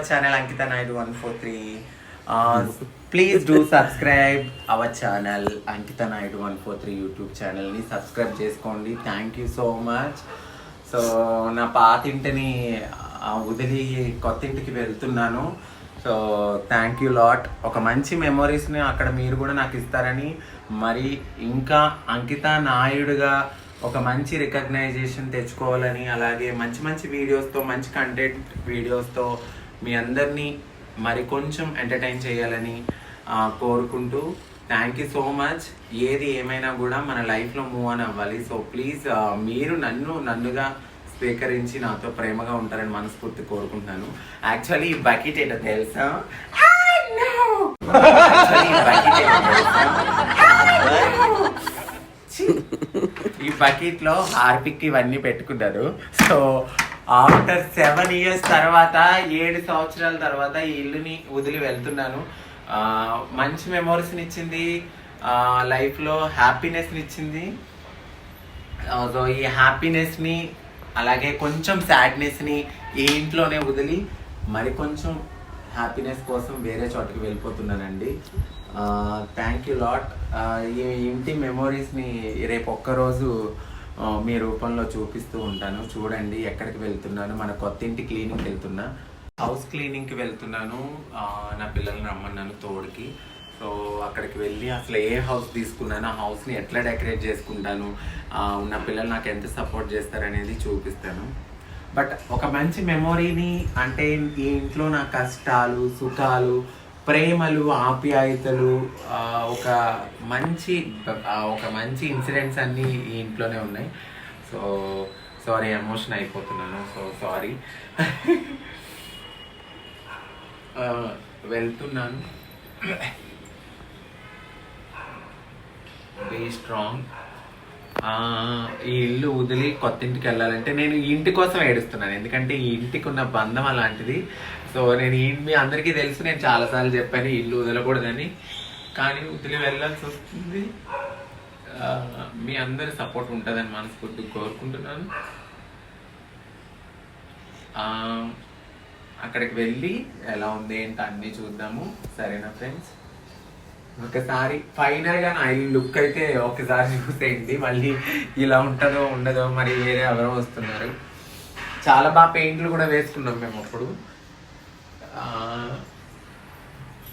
Our channel Ankita Naidu one four three please do subscribe our channel Ankita Naidu one four three YouTube ఛానల్ని subscribe చేసుకోండి. Thank you so much so నా పాత ఇంటిని వదిలి కొత్త ఇంటికి వెళ్తున్నాను. సో థ్యాంక్ యూ లాట్ ఒక మంచి మెమొరీస్ని అక్కడ మీరు కూడా నాకు ఇస్తారని మరి ఇంకా అంకిత నాయుడుగా ఒక మంచి రికగ్నైజేషన్ తెచ్చుకోవాలని అలాగే మంచి మంచి వీడియోస్తో మంచి కంటెంట్ వీడియోస్తో మీ అందరినీ మరి కొంచెం ఎంటర్టైన్ చేయాలని కోరుకుంటూ థ్యాంక్ యూ సో మచ్ ఏది ఏమైనా కూడా మన లైఫ్లో మూవ్ ఆన్ అవ్వాలి. సో ప్లీజ్ మీరు నన్ను నన్నుగా స్వీకరించి నాతో ప్రేమగా ఉంటారని మనస్ఫూర్తి కోరుకుంటున్నాను. యాక్చువల్లీ ఈ బకెట్ ఏంటో తెలుసా? ఈ bucket ఏంటో తెలుసా? ఛీ! ఈ బకెట్లో హార్పిక్ ఇవన్నీ పెట్టుకున్నారు సో ఆఫ్టర్ సెవెన్ ఇయర్స్ తర్వాత ఏడు సంవత్సరాల తర్వాత ఈ ఇల్లుని వదిలి వెళ్తున్నాను. మంచి మెమోరీస్ని ఇచ్చింది. లైఫ్లో హ్యాపీనెస్ని ఇచ్చింది. సో ఈ హ్యాపీనెస్ని అలాగే కొంచెం సాడ్నెస్ని ఈ ఇంట్లోనే వదిలి మరి కొంచెం హ్యాపీనెస్ కోసం వేరే చోటకి వెళ్ళిపోతున్నానండి. థ్యాంక్ యూ లాట్ ఈ ఇంటి మెమోరీస్ని రేపు ఒక్కరోజు మీ రూపంలో చూపిస్తూ ఉంటాను. చూడండి ఎక్కడికి వెళ్తున్నాను. మన కొత్త ఇంటి క్లీనింగ్కి వెళ్తున్నా. హౌస్ క్లీనింగ్కి వెళ్తున్నాను. నా పిల్లల్ని రమ్మన్నాను తోడుకి. సో అక్కడికి వెళ్ళి అసలు ఏ హౌస్ తీసుకున్నాను ఆ హౌస్ని ఎట్లా డెకరేట్ చేసుకుంటాను నా పిల్లలు నాకు ఎంత సపోర్ట్ చేస్తారనేది చూపిస్తాను. బట్ ఒక మంచి మెమొరీని అంటే ఈ ఇంట్లో నా కష్టాలు సుఖాలు ప్రేమలు ఆప్యాయతలు ఒక మంచి ఒక మంచి ఇన్సిడెంట్స్ అన్నీ ఈ ఇంట్లోనే ఉన్నాయి. సో సారీ ఎమోషన్ అయిపోతున్నాను. సో సారీ వెళ్తున్నాను. బీ స్ట్రాంగ్ ఈ ఇల్లు వదిలి కొత్త ఇంటికి వెళ్ళాలంటే నేను ఈ ఇంటి కోసం ఏడుస్తున్నాను. ఎందుకంటే ఈ ఇంటికి ఉన్న బంధం అలాంటిది. సో నేను మీ అందరికీ తెలుసు నేను చాలాసార్లు చెప్పాను ఇల్లు వదలకూడదని. కానీ వదిలి వెళ్ళాల్సి వస్తుంది. మీ అందరి సపోర్ట్ ఉంటుందని మనస్ఫూర్తి కోరుకుంటున్నాను. అక్కడికి వెళ్ళి ఎలా ఉంది ఏంటి అన్నీ చూద్దాము. సరేనా ఫ్రెండ్స్ ఒకసారి ఫైనల్గా నా ఇల్లు లుక్ అయితే ఒకసారి చూసేయండి. మళ్ళీ ఇలా ఉంటుందో ఉండదో మరి వేరే ఎవరో వస్తున్నారు. చాలా బాగా పెయింట్లు కూడా వేసుకున్నాం మేము అప్పుడు ఆ,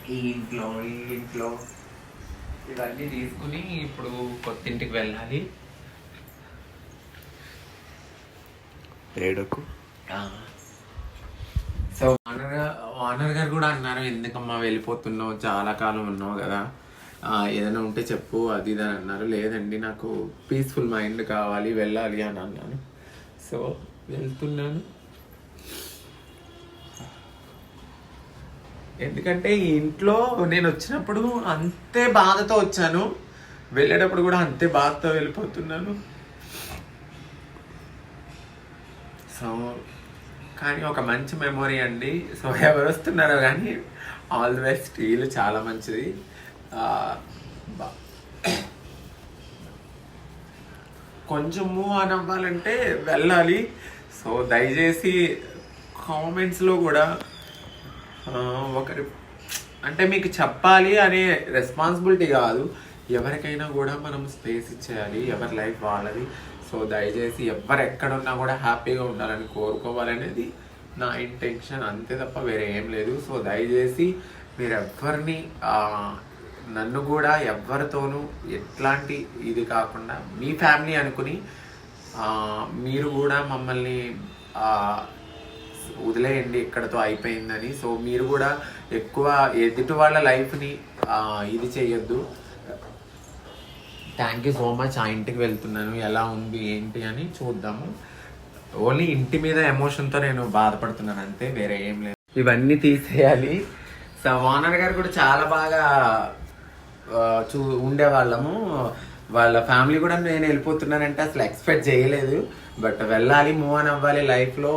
ఈ ఇంట్లో ఈ ఇంట్లో. ఇవన్నీ తీసుకుని ఇప్పుడు కొత్త ఇంటికి వెళ్ళాలి. ఏడకు? సో ఓనర్ ఓనర్ గారు కూడా అన్నారు ఎందుకమ్మా వెళ్ళిపోతున్నావు? చాలా కాలం ఉన్నావు కదా. ఏదైనా ఉంటే చెప్పు అది ఇది అని అన్నారు. లేదండి నాకు పీస్ఫుల్ మైండ్ కావాలి వెళ్ళాలి అని అన్నాను. సో వెళ్తున్నాను. ఎందుకంటే ఇంట్లో నేను వచ్చినప్పుడు అంతే బాధతో వచ్చాను. వెళ్ళేటప్పుడు కూడా అంతే బాధతో వెళ్ళిపోతున్నాను. సో కానీ ఒక మంచి మెమొరీ అండి. సో ఎవరు వస్తున్నారో కానీ ఆల్ ది బెస్ట్. చాలా మంచిది. కొంచెం మూవ్ ఆన్ అవ్వాలంటే వెళ్ళాలి. సో దయచేసి కామెంట్స్లో కూడా ఒకరి అంటే మీకు చెప్పాలి అనే రెస్పాన్సిబిలిటీ కాదు. ఎవరికైనా కూడా మనం స్పేస్ ఇచ్చేయాలి. ఎవరి లైఫ్ వాళ్ళది. సో దయచేసి ఎవరు ఎక్కడున్నా కూడా హ్యాపీగా ఉండాలని కోరుకోవాలనేది నా ఇంటెన్షన్ అంతే తప్ప వేరే ఏం లేదు. సో దయచేసి మీరు ఎవరిని నన్ను కూడా ఎవరితోనూ ఎట్లాంటి ఇది కాకుండా మీ ఫ్యామిలీ అనుకుని మీరు కూడా మమ్మల్ని వదిలేయండి ఇక్కడతో అయిపోయిందని. సో మీరు కూడా ఎక్కువ ఎదుటి వాళ్ళ లైఫ్ని ఇది చేయొద్దు. థ్యాంక్ యూ సో మచ్ ఆ ఇంటికి వెళ్తున్నాను. ఎలా ఉంది ఏంటి అని చూద్దాము. ఓన్లీ ఇంటి మీద ఎమోషన్తో నేను బాధపడుతున్నాను అంతే. వేరే ఏం లేదు. ఇవన్నీ తీసేయాలి. సో ఓనర్ గారు కూడా చాలా బాగా చూ ఉండేవాళ్ళము. వాళ్ళ ఫ్యామిలీ కూడా నేను వెళ్ళిపోతున్నానంటే అసలు ఎక్స్పెక్ట్ చేయలేదు. బట్ వెళ్ళాలి మూవ్ అని అవ్వాలి లైఫ్లో.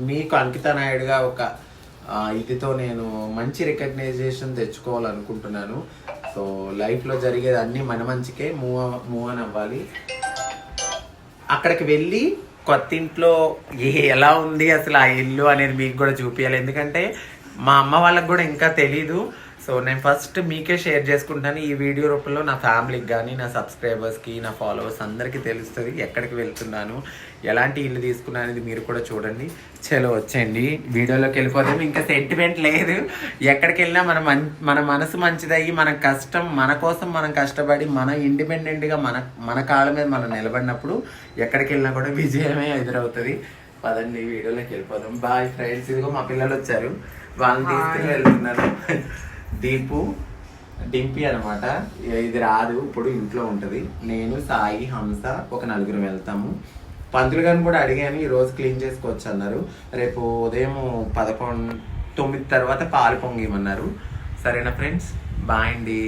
మీకు అంకిత నాయుడుగా ఒక ఇదితో నేను మంచి రికగ్నైజేషన్ తెచ్చుకోవాలనుకుంటున్నాను. సో లైఫ్లో జరిగేది అన్నీ మన మంచికే మూవ్ మూవ్ అని అవ్వాలి. అక్కడికి వెళ్ళి కొత్త ఇంట్లో ఏ- ఎలా ఉంది అసలు ఆ ఇల్లు అనేది మీకు కూడా చూపించాలి ఎందుకంటే మా అమ్మ వాళ్ళకి కూడా ఇంకా తెలీదు. సో నేను ఫస్ట్ మీకే షేర్ చేసుకుంటాను. ఈ వీడియో రూపంలో నా ఫ్యామిలీకి కానీ నా సబ్స్క్రైబర్స్కి నా ఫాలోవర్స్ అందరికీ తెలుస్తుంది ఎక్కడికి వెళ్తున్నాను ఎలాంటి ఇల్లు తీసుకున్నాను అనేది మీరు కూడా చూడండి. చలో వచ్చేయండి. వీడియోలోకి వెళ్ళిపోతాం ఇంకా సెంటిమెంట్ లేదు. ఎక్కడికి వెళ్ళినా మన మన్ మన మనసు మంచిదయ్యి మన కష్టం మన కోసం మనం కష్టపడి మన ఇండిపెండెంట్గా మన మన కాళ్ళ మీద మనం నిలబడినప్పుడు ఎక్కడికి వెళ్ళినా కూడా విజయమే ఎదురవుతుంది. పదండి వీడియోలోకి వెళ్ళిపోదాం. Bye friends. ఇదిగో మా పిల్లలు వచ్చారు. వాళ్ళని తీసుకుని వెళ్తున్నారు. దీపు డింపి అనమాట ఇది రాదు ఇప్పుడు ఇంట్లో ఉంటుంది. నేను సాయి హంస ఒక నలుగురు వెళ్తాము. పంతులు గారిని కూడా అడిగాను ఈ రోజు క్లీన్ చేసుకోవచ్చు అన్నారు రేపు ఉదయం పదకొండు తొమ్మిది తర్వాత పాలు పొంగిమన్నారు సరేనా ఫ్రెండ్స్? బాయ్ అండి.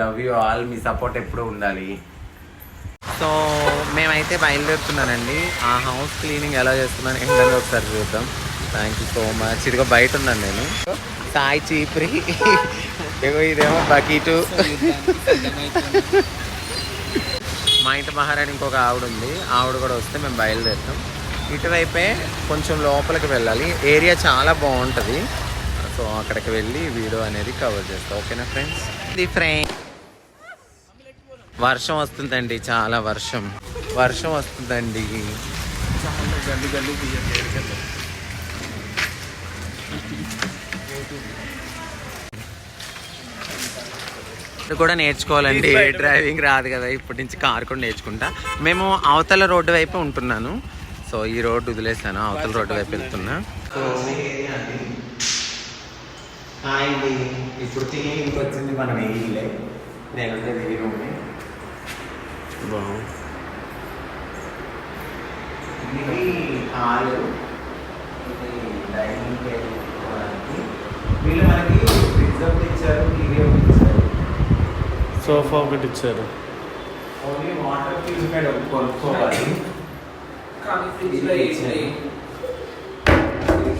Love you all. Me support ఎప్పుడూ ఉండాలి. సో మేమైతే బయలుదేరుతున్నానండి. ఆ హౌస్ క్లీనింగ్ ఎలా చేస్తున్నాను ఏంటని ఒకసారి చూద్దాం. థ్యాంక్ యూ సో మచ్ ఇదిగో బయట ఉన్నాను నేను. సాయి చీపురి. ఇగో ఇదేమో బకీటు. మా ఇంటి మహారాణి ఇంకొక ఆవిడ ఉంది. ఆవిడ కూడా వస్తే మేము బయలుదేరుతాం. ఇటువైపే కొంచెం లోపలికి వెళ్ళాలి. ఏరియా చాలా బాగుంటుంది. సో అక్కడికి వెళ్ళి వీడియో అనేది కవర్ చేస్తాం. ఓకేనా ఫ్రెండ్స్? ఇది ఫ్రెండ్ వర్షం వస్తుందండి. చాలా వర్షం. వర్షం వస్తుందండి. ఇది కూడా నేర్చుకోవాలండి. డ్రైవింగ్ రాదు కదా ఇప్పటి నుంచి కార్ కూడా నేర్చుకుంటా. మేము అవతల రోడ్డు వైపు ఉంటున్నాను. సో ఈ రోడ్డు వదిలేసాను అవతల రోడ్డు వైపు వెళ్తున్నా. ఇప్పుడు క్లీనింగ్ వచ్చింది మనం వేయలే నేను ఈ రూమ్ ఇది హాలు ఇది డైనింగ్ టేబుల్. పెట్టుకోవడానికి. వీళ్ళు మనకి ఫ్రిడ్జ్ ఒకటి ఇచ్చారు టీవీ ఒకటి ఇచ్చారు. సోఫా ఒకటి ఇచ్చారు. ఓన్లీ వాటర్ ప్యూరిఫైడ్ ఒకటి కొనుక్కోవాలి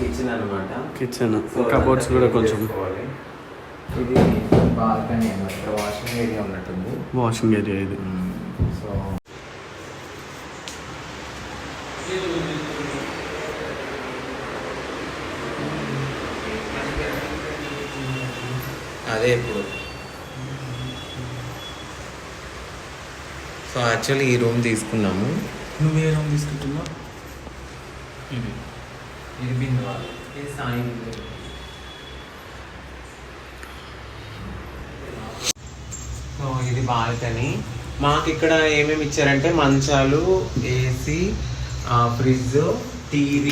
కిచెన్ అనమాట కిచెన్ కబోర్డ్స్ కూడా కొంచెం. ఇది బాల్కనీ అనమాట వాషింగ్ ఏరియా ఉన్నట్టుంది. వాషింగ్ ఏరియా ఇది సో అదే ఇప్పుడు. సో యాక్చువల్లీ ఈ రూమ్ తీసుకున్నాము. నువ్వు ఏ రూమ్ తీసుకుంటున్నావు? ఇది. ఇది బిందువా? ఇది సాయి బిందు. సో ఇది బాల్కనీ. మాకు ఇక్కడ ఏమేమి ఇచ్చారంటే మంచాలు ఏసీ ఫ్రిడ్జ్ టీవీ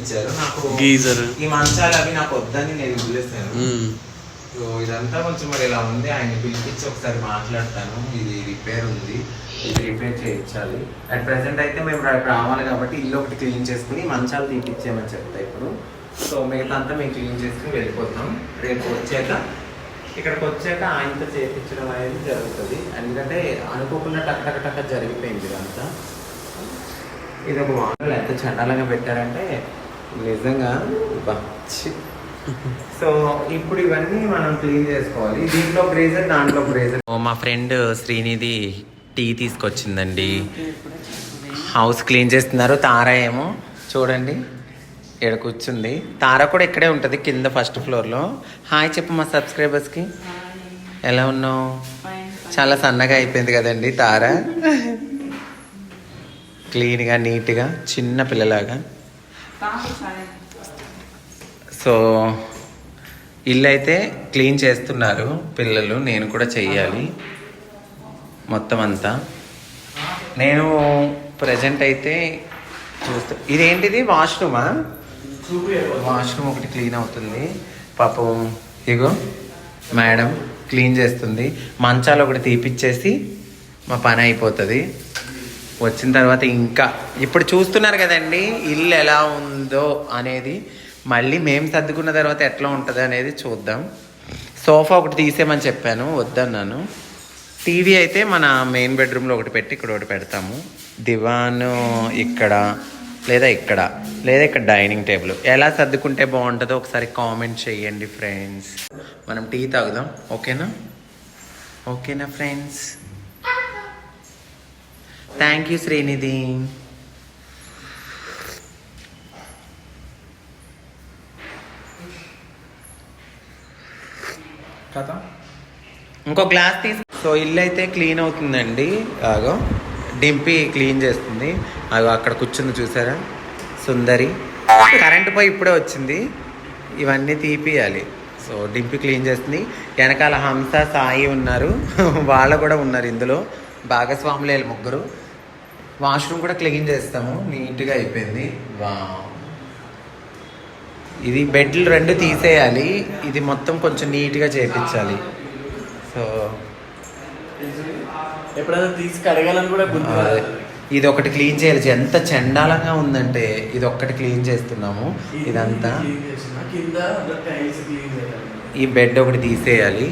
ఇచ్చారు. నాకు గీజర్. ఈ మంచాలు అవి నాకు వద్దని నేను వదిలేసాను. సో ఇదంతా కొంచెం మరి ఇలా ఉంది. ఆయన పిలిపించి ఒకసారి మాట్లాడతాను. ఇది రిపేర్ ఉంది. ఇది రిపేర్ చేయించాలి. అట్ ప్రెసెంట్ అయితే మేము రావాలి కాబట్టి ఇల్లు ఒకటి క్లీన్ చేసుకుని మంచాలు తీపిచ్చేయమని చెప్తా ఇప్పుడు. సో మిగతా అంతా మేము క్లీన్ చేసుకుని వెళ్ళిపోతాం. రేపు వచ్చాక ఇక్కడికి వచ్చాక ఆయనతో చేయించడం అనేది జరుగుతుంది. ఎందుకంటే అనుకోకుండా టక్ టక్ టక్ జరిగిపోయింది ఇదంతా. ఇది ఒక వాటర్ ఎంత చండాలంగా పెట్టారంటే నిజంగా బా, సో ఇప్పుడు ఇవన్నీ మనం క్లీన్ చేసుకోవాలి. దీంట్లో బ్రేజర్ దాంట్లో బ్రేజర్. మా ఫ్రెండ్ శ్రీనిధి టీ తీసుకొచ్చిందండి. హౌస్ క్లీన్ చేస్తున్నారు. తార ఏమో చూడండి ఇక్కడ కూర్చుంది. తార కూడా ఇక్కడే ఉంటుంది కింద ఫస్ట్ ఫ్లోర్లో హాయ్ చెప్పు మా సబ్స్క్రైబర్స్కి ఎలా ఉన్నావు? చాలా సన్నగా అయిపోయింది కదండి తార. క్లీన్గా నీట్గా చిన్న పిల్లలాగా. సో ఇల్లు అయితే క్లీన్ చేస్తున్నారు పిల్లలు నేను కూడా చెయ్యాలి. మొత్తం అంతా నేను ప్రజెంట్ అయితే చూస్తా ఇదేంటిది? వాష్రూమా? వాష్రూమ్ ఒకటి క్లీన్ అవుతుంది. పాపం ఇగో మేడం క్లీన్ చేస్తుంది. మంచాలు ఒకటి తీపిచ్చేసి మా పని అయిపోతుంది. వచ్చిన తర్వాత ఇంకా ఇప్పుడు చూస్తున్నారు కదండి ఇల్లు ఎలా ఉందో అనేది మళ్ళీ మేము సర్దుకున్న తర్వాత ఎట్లా ఉంటుంది అనేది చూద్దాం. సోఫా ఒకటి తీసేయమని చెప్పాను వద్దన్నాను. టీవీ అయితే మన మెయిన్ బెడ్రూమ్లో ఒకటి పెట్టి ఇక్కడ ఒకటి పెడతాము. దివాన్ ఇక్కడ లేదా ఇక్కడ లేదా ఇక్కడ డైనింగ్ టేబుల్ ఎలా సర్దుకుంటే బాగుంటుందో ఒకసారి కామెంట్ చేయండి ఫ్రెండ్స్ మనం టీ తాగుదాం ఓకేనా? ఓకేనా ఫ్రెండ్స్ థ్యాంక్ యూ శ్రీనిధి. ఇంకో గ్లాస్ తీసు సో ఇల్లు అయితే క్లీన్ అవుతుందండి ఆగో. డింపి క్లీన్ చేస్తుంది. అగో అక్కడ కూర్చుంది చూసారా? సుందరి. కరెంట్ పోయి ఇప్పుడే వచ్చింది. ఇవన్నీ తీపియాలి. సో డింపి క్లీన్ చేస్తుంది. వెనకాల హంస సాయి ఉన్నారు. వాళ్ళు కూడా ఉన్నారు ఇందులో. భాగస్వాములు వీళ్ళు ముగ్గురు. వాష్రూమ్ కూడా క్లీన్ చేస్తాము. నీట్గా అయిపోయింది. వా ఇది బెడ్లు రెండు తీసేయాలి. ఇది మొత్తం కొంచెం నీట్గా చేపించాలి. సో ఎప్పుడైనా తీసి కడగాలని కూడా. ఇది ఒకటి క్లీన్ చేయాలి. ఎంత చండాలంగా ఉందంటే ఇది ఒక్కటి క్లీన్ చేస్తున్నాము. ఇదంతా ఈ బెడ్ ఒకటి తీసేయాలి.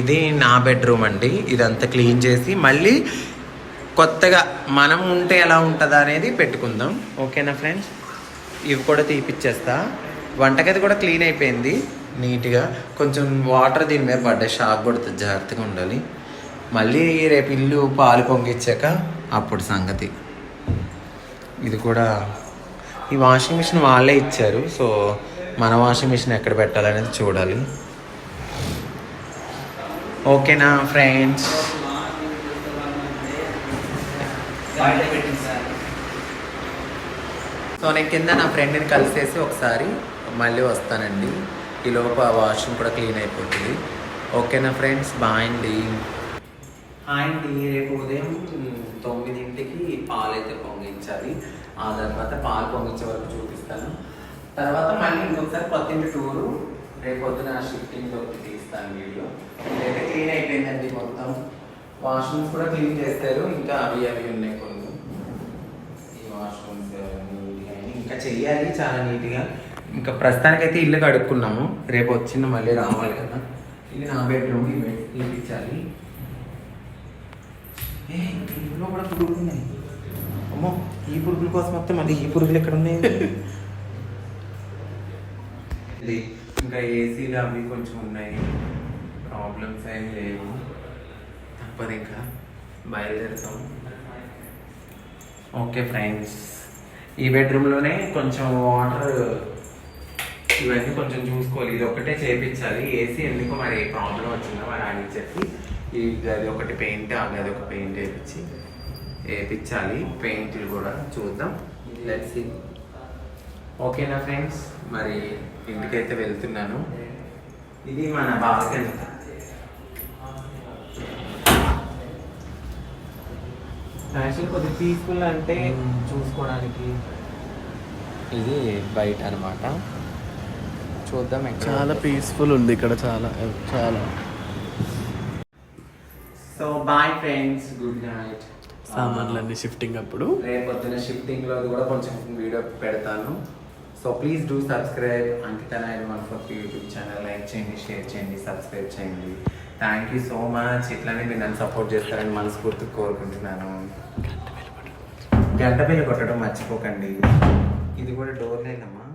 ఇది నా బెడ్రూమ్ అండి. ఇదంతా క్లీన్ చేసి మళ్ళీ కొత్తగా మనం ఉంటే ఎలా ఉంటుందా అనేది పెట్టుకుందాం. ఓకేనా ఫ్రెండ్స్? ఇవి కూడా తీపిచ్చేస్తా. వంటగది కూడా క్లీన్ అయిపోయింది. నీట్గా కొంచెం వాటర్ దీని మీద పడ్డాయి. షాక్ కొడుతుంది. జాగ్రత్తగా ఉండాలి. మళ్ళీ రేపు ఇల్లు పాలు పొంగిచ్చాక అప్పుడు సంగతి. ఇది కూడా ఈ వాషింగ్ మిషన్ వాళ్ళే ఇచ్చారు. సో మన వాషింగ్ మిషన్ ఎక్కడ పెట్టాలనేది చూడాలి. ఓకేనా ఫ్రెండ్స్? సో నేను కింద నా ఫ్రెండ్ని కలిసేసి ఒకసారి మళ్ళీ వస్తానండి. ఈలోపు ఆ వాష్రూమ్ కూడా క్లీన్ అయిపోతుంది. ఓకేనా ఫ్రెండ్స్ బాయ్ అండి. హాయ్ అండి రేపు ఉదయం తొమ్మిదింటికి పాలు అయితే పొంగించాలి. ఆ తర్వాత పాలు పొంగించే వరకు చూపిస్తాను. తర్వాత మళ్ళీ ఇంకొకసారి పత్తింటి టూరు. రేపు పొద్దున షిఫ్టింగ్ ఒకటి తీస్తాను వీడియో ఇదైతే క్లీన్ అయిపోయిందండి మొత్తం. వాష్రూమ్స్ కూడా క్లీన్ చేస్తారు. ఇంకా అవి అవి ఉన్నాయి కొన్ని. ఈ వాష్రూమ్స్ నీట్గా ఇంకా చెయ్యాలి చాలా నీట్గా. ఇంకా ప్రస్తుతానికైతే ఇల్లు కడుక్కున్నాము. రేపు వచ్చిన మళ్ళీ రావాలి కదా. ఇది నా బెడ్రూమ్ ఇప్పించాలి ఏ ఇందులో కూడా పురుగులు ఉన్నాయి. అమ్మో ఈ పురుగుల కోసం వస్తే మళ్ళీ ఈ పురుగులు ఎక్కడ ఉన్నాయి? ఇంకా ఏసీలు అవి కొంచెం ఉన్నాయి. ప్రాబ్లమ్స్ ఏం లేవు. తప్పదు ఇంకా. బయలుదేరుతాం. ఓకే ఫ్రెండ్స్ ఈ బెడ్రూమ్లోనే కొంచెం వాటర్ ఇవన్నీ కొంచెం చూసుకోవాలి. ఇది ఒకటే చేపించాలి. ఏసీ ఎందుకు మరి ప్రాబ్లం వచ్చిందో మరి ఆయన చెప్పి ఈ గది ఒకటి పెయింట్ ఆ గది ఒక పెయింట్ వేయించి వేయించాలి పెయింట్లు కూడా చూద్దాం. లెట్స్ ఓకేనా ఫ్రెండ్స్? మరి ఇంటికైతే వెళ్తున్నాను. ఇది మన బాల్కనీ యాక్చువల్ కొద్దిగా పీస్ఫుల్ అంటే చూసుకోవడానికి. ఇది బయట అన్నమాట. చూద్దాం చాలా పీస్ఫుల్ ఉంది ఇక్కడ చాలా చాలా. So bye friends good night సామాన్లన్నీ షిఫ్టింగ్ అప్పుడు. రేపు పొద్దున షిఫ్టింగ్లో కూడా కొంచెం వీడియో పెడతాను. So please do subscribe Ankita Naidu one four YouTube channel like చేయండి షేర్ చేయండి సబ్స్క్రైబ్ చేయండి. థ్యాంక్ యూ సో మచ్ ఇట్లానే మీరు నన్ను సపోర్ట్ చేస్తారని మనస్ఫూర్తిగా కోరుకుంటున్నాను. గంట బిల్లు కొట్టడం. మర్చిపోకండి. ఇది కూడా డోర్ లేదమ్మా